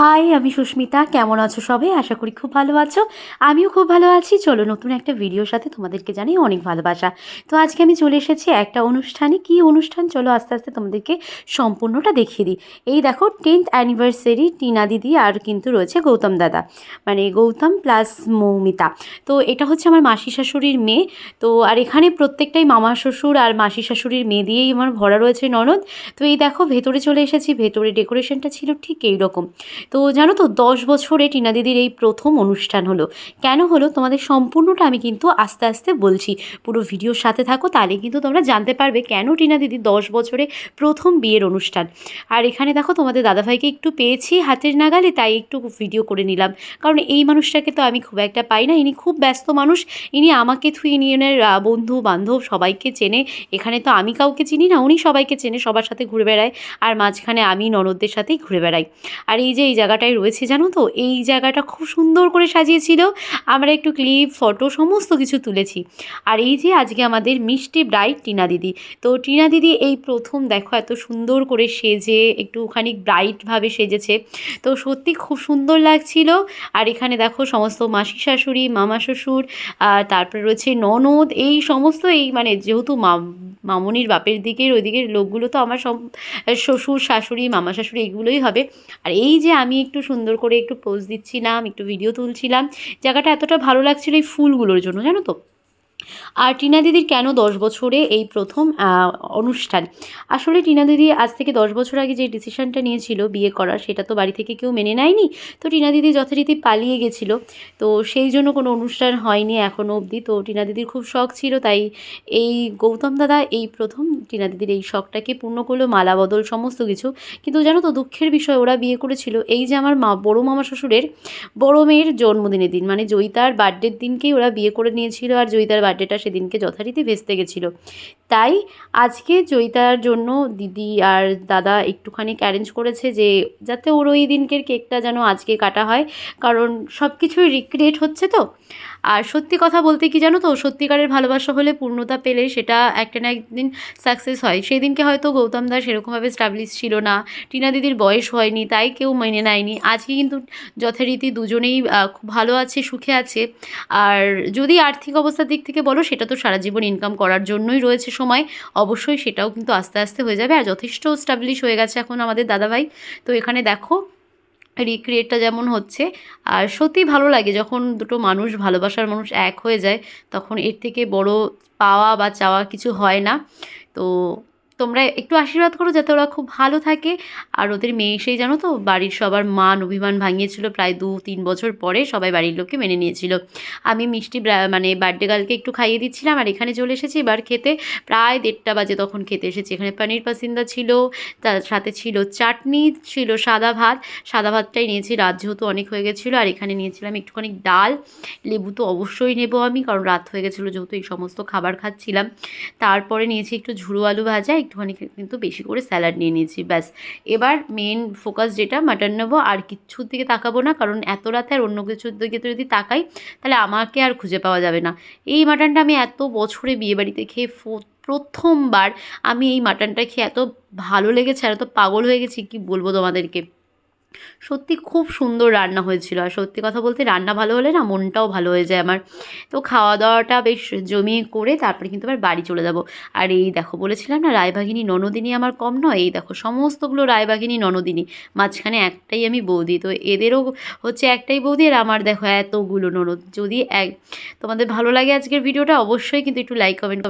High, আমি সুস্মিতা। কেমন আছো সবাই আশা করি খুব ভালো আছো। আমিও খুব ভালো আছি। চলো, নতুন একটা ভিডিওর সাথে তোমাদেরকে জানি অনেক ভালোবাসা। তো আজকে আমি চলে এসেছি একটা অনুষ্ঠানে। কি অনুষ্ঠান? চলো আস্তে আস্তে তোমাদেরকে সম্পূর্ণটা দেখিয়ে দিই। এই দেখো টেন্থ অ্যানিভার্সারি টিনা দিদি আর কিন্তু রয়েছে গৌতম দাদা। মানে গৌতম প্লাস মৌমিতা। তো এটা হচ্ছে আমার মাসি শাশুড়ির মেয়ে। তো আর এখানে প্রত্যেকটাই মামা শ্বশুর আর মাসি শাশুড়ির মেয়ে দিয়েই আমার ভরা রয়েছে ননদ। তো এই দেখো, ভেতরে চলে এসেছি। ভেতরে ডেকোরেশনটা ছিল ঠিক এইরকম। তো জানো তো, দশ বছরে টিনা দিদির এই প্রথম অনুষ্ঠান হলো। কেন হলো? তোমাদের সম্পূর্ণটা আমি কিন্তু আস্তে আস্তে বলছি। পুরো ভিডিওর সাথে থাকো, তাহলে কিন্তু তোমরা জানতে পারবে কেন টিনা দিদি দশ বছরে প্রথম বিয়ের অনুষ্ঠান। আর এখানে দেখো, তোমাদের দাদাভাইকে একটু পেয়েছি হাতের নাগালে, তাই একটু ভিডিও করে নিলাম। কারণ এই মানুষটাকে তো আমি খুব একটা পাই না, ইনি খুব ব্যস্ত মানুষ। ইনি আমাকে থুই ইউনিয়নের বন্ধু বান্ধব সবাইকে চেনে। এখানে তো আমি কাউকে চিনি না, উনি সবাইকে চেনে, সবার সাথে ঘুরে বেড়ায়। আর মাঝখানে আমি ননদদের সাথেই ঘুরে বেড়াই। আর এই যে এই জায়গাটায় রয়েছে, জানো তো? এই জায়গাটা খুব সুন্দর করে সাজিয়েছিল। আমরা একটু ক্লিপ, ফটো, সমস্ত কিছু তুলেছি। আর এই যে আজকে আমাদের মিষ্টি ব্রাইট টিনা দিদি। তো টিনা দিদি এই প্রথম দেখো এত সুন্দর করে সেজে, একটুখানি ব্রাইটভাবে সেজেছে। তো সত্যি খুব সুন্দর লাগছিল। আর এখানে দেখো সমস্ত মাসি শাশুড়ি, মামা শ্বশুর, আর তারপরে রয়েছে ননদ। এই সমস্ত এই মানে যেহেতু মা, মামনির বাপের দিকের ওই দিকের লোকগুলো তো আমার সব, শ্বশুর শাশুড়ি, মামা শাশুড়ি এগুলোই হবে। আর এই যে আমি একটু সুন্দর করে একটু পোজ দিচ্ছিলাম, একটু ভিডিও তুলছিলাম। জায়গাটা এতটা ভালো লাগছিল এই ফুলগুলোর জন্য, জানো তো? আর টিনা দিদির কেন দশ বছরে এই প্রথম অনুষ্ঠান? আসলে টিনা দিদি আজ থেকে দশ বছর আগে যে ডিসিশনটা নিয়েছিল বিয়ে করার, সেটা তো বাড়ি থেকে কেউ মেনে নেয়নি। তো টিনা দিদি যথারীতি পালিয়ে গেছিল। তো সেই জন্য কোনো অনুষ্ঠান হয়নি এখনও অবধি। তো টিনা দিদির খুব শখ ছিল, তাই এই গৌতম দাদা এই প্রথম টিনা দিদির এই শখটাকে পূর্ণ করল, মালা, বদল, সমস্ত কিছু। কিন্তু জানো তো, দুঃখের বিষয়, ওরা বিয়ে করেছিল। এই যে আমার মা, বড়ো মামা শ্বশুরের, বড় মেয়ের জন্মদিনের দিন মানে জয়িতার বার্থডের দিনকেই ওরা বিয়ে করে নিয়েছিল, আর জয়িতার বার্থডেটা সেদিনকে যথারীতি ভেস্তে গেছিল। তাই আজকে জয়িতার জন্য দিদি আর দাদা একটুখানি অ্যারেঞ্জ করেছে যে, যাতে ওর ওই দিনকের কেকটা যেন আজকে কাটা হয়। কারণ সব কিছুই রিক্রিয়েট হচ্ছে তো। আর সত্যি কথা বলতে কি জানো তো, সত্যিকারের ভালোবাসা হলে পূর্ণতা পেলে সেটা একটা না একদিন সাকসেস হয়। সেই দিনকে হয়তো গৌতম দাস সেরকমভাবে স্টাবলিশ ছিল না, টিনা দিদির বয়স হয়নি, তাই কেউ মেনে নেয়নি। আজকে কিন্তু যথারীতি দুজনেই খুব ভালো আছে, সুখে আছে। আর যদি আর্থিক অবস্থার দিক থেকে বলো, সেটা তো সারা জীবন ইনকাম করার জন্যই রয়েছে সময়। অবশ্যই সেটাও কিন্তু আস্তে আস্তে হয়ে যাবে। আর যথেষ্ট স্টাবলিশ হয়ে গেছে এখন আমাদের দাদাভাই। তো এখানে দেখো রিক্রিয়েটটা যেমন হচ্ছে, আর সত্যি ভালো লাগে যখন দুটো মানুষ, ভালোবাসার মানুষ এক হয়ে যায়, তখন এর থেকে বড় পাওয়া বা চাওয়া কিছু হয় না। তো তোমরা একটু আশীর্বাদ করো যাতে ওরা খুব ভালো থাকে। আর ওদের মেয়ে এসেই জানো তো, বাড়ির সবার মান অভিমান ভাঙিয়েছিল প্রায় দু তিন বছর পরে সবাই বাড়ির লোককে মেনে নিয়েছিল। আমি মিষ্টি মানে বার্থডে গার্লকে একটু খাইয়ে দিচ্ছিলাম আর এখানে চলে এসেছি এবার খেতে। প্রায় দেড়টা বাজে তখন খেতে এসেছি। এখানে পনির পাসিন্দা ছিল, তার সাথে ছিল চাটনি, ছিল সাদা ভাত। সাদা ভাতটাই নিয়েছি, রাত যেহেতু অনেক হয়ে গেছিল আর এখানে নিয়েছিলাম একটুখানি ডাল। লেবু তো অবশ্যই নেব আমি, কারণ রাত হয়ে গেছিল যেহেতু এই সমস্ত খাবার খাচ্ছিলাম। তারপরে নিয়েছি একটু ঝুড়ো আলু ভাজা একটুখানি কিন্তু বেশি করে স্যালাড নিয়ে নিয়েছি, ব্যাস। এবার মেন ফোকাস যেটা মাটন নেব, আর কিচ্ছুর দিকে তাকাবো না, কারণ এত রাতে আর অন্য কিছুর দিকে তো যদি তাকাই, তাহলে আমাকে আর খুঁজে পাওয়া যাবে না। এই মাটনটা আমি এত বছরে বিয়েবাড়িতে খেয়ে প্রথমবার আমি এই মাটনটা খেয়ে এত ভালো লেগেছে, আর এত পাগল হয়ে গেছি, কি বলব তোমাদেরকে? সত্যি খুব সুন্দর রান্না হয়েছিল। আর সত্যি কথা বলতে রান্না ভালো হলে না মনটাও ভালো হয়ে যায় আমার। তো খাওয়া দাওয়াটা বেশ জমিয়ে করে তারপরে কিন্তু আবার বাড়ি চলে যাব। আর এই দেখো বলেছিলাম না রায়বাঘিনী ননদিনী আমার কম নয়। এই দেখো সমস্তগুলো রায়বাঘিনী ননদিনী। মাঝখানে একটাই আমি বৌদি। তো এদেরও হচ্ছে একটাই বৌদি আর আমার দেখো এতগুলো ননদ। যদি এক তোমাদের ভালো লাগে আজকের ভিডিওটা অবশ্যই কিন্তু একটু লাইক কমেন্ট কমেন্ট